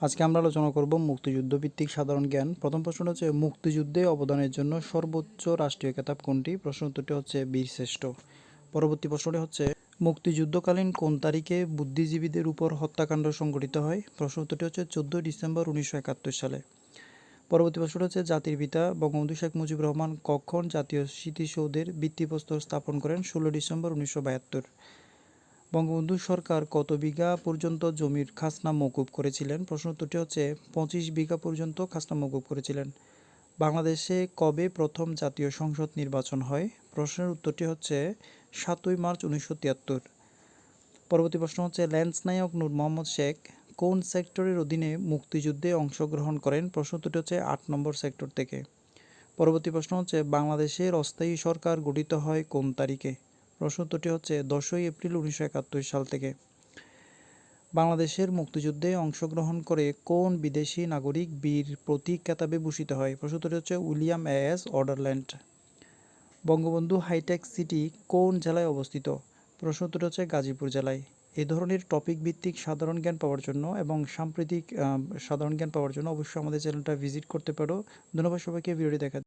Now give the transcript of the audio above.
আজকে আমরা আলোচনা করব মুক্তিযুদ্ধ ভিত্তিক সাধারণ জ্ঞান। প্রথম প্রশ্ন হচ্ছে, মুক্তিযুদ্ধে অবদানের জন্য সর্বোচ্চ রাষ্ট্রীয় খেতাব কোনটি? প্রশ্ন উত্তরটি হচ্ছে বীরশ্রেষ্ঠ। পরবর্তী প্রশ্নটি হচ্ছে, মুক্তিযুদ্ধকালীন কোন তারিখে বুদ্ধিজীবীদের উপর হত্যাকাণ্ড সংঘটিত হয়? প্রশ্ন উত্তরটি হচ্ছে চোদ্দোই ডিসেম্বর উনিশশো একাত্তর সালে। পরবর্তী প্রশ্নটি হচ্ছে, জাতির পিতা বঙ্গবন্ধু শেখ মুজিবুর রহমান কখন জাতীয় স্মৃতিসৌধের ভিত্তিপ্রস্তর স্থাপন করেন? ষোলো ডিসেম্বর উনিশশো বাহাত্তর। বঙ্গবন্ধু সরকার কত বিঘা পর্যন্ত জমির খাসনা মকুব করেছিলেন? প্রশ্ন উত্তরটি হচ্ছে পঁচিশ বিঘা পর্যন্ত খাসনা মকুব করেছিলেন। বাংলাদেশে কবে প্রথম জাতীয় সংসদ নির্বাচন হয়? প্রশ্নের উত্তরটি হচ্ছে সাতই মার্চ উনিশশো তিয়াত্তর। পরবর্তী প্রশ্ন হচ্ছে ল্যান্স নায়ক নূর মোহাম্মদ শেখ কোন সেক্টরের অধীনে মুক্তিযুদ্ধে অংশগ্রহণ করেন? প্রশ্ন উত্তরটি হচ্ছে আট নম্বর সেক্টর থেকে। পরবর্তী প্রশ্ন হচ্ছে, বাংলাদেশের অস্থায়ী সরকার গঠিত হয় কোন তারিখে? প্রশ্ন হচ্ছে, দশই এপ্রিল উনিশশো একাত্তর সাল থেকে। বাংলাদেশের মুক্তিযুদ্ধে অংশগ্রহণ করে কোন বিদেশি নাগরিক বীর প্রতীক খেতাবে ভূষিত হয়? প্রশ্ন উত্তরটি হচ্ছে, William S Ouderland Bangabandhu hi tech city কোন জেলায় অবস্থিত? প্রশ্ন উত্তরটি হচ্ছে, গাজীপুর জেলায়। এই ধরনের টপিক ভিত্তিক সাধারণ জ্ঞান পাওয়ার জন্য এবং সাম্প্রতিক সাধারণ জ্ঞান পাওয়ার জন্য অবশ্যই আমাদের চ্যানেলটা ভিজিট করতে পারো। ধন্যবাদ সবাইকে, ভিডিওটি দেখা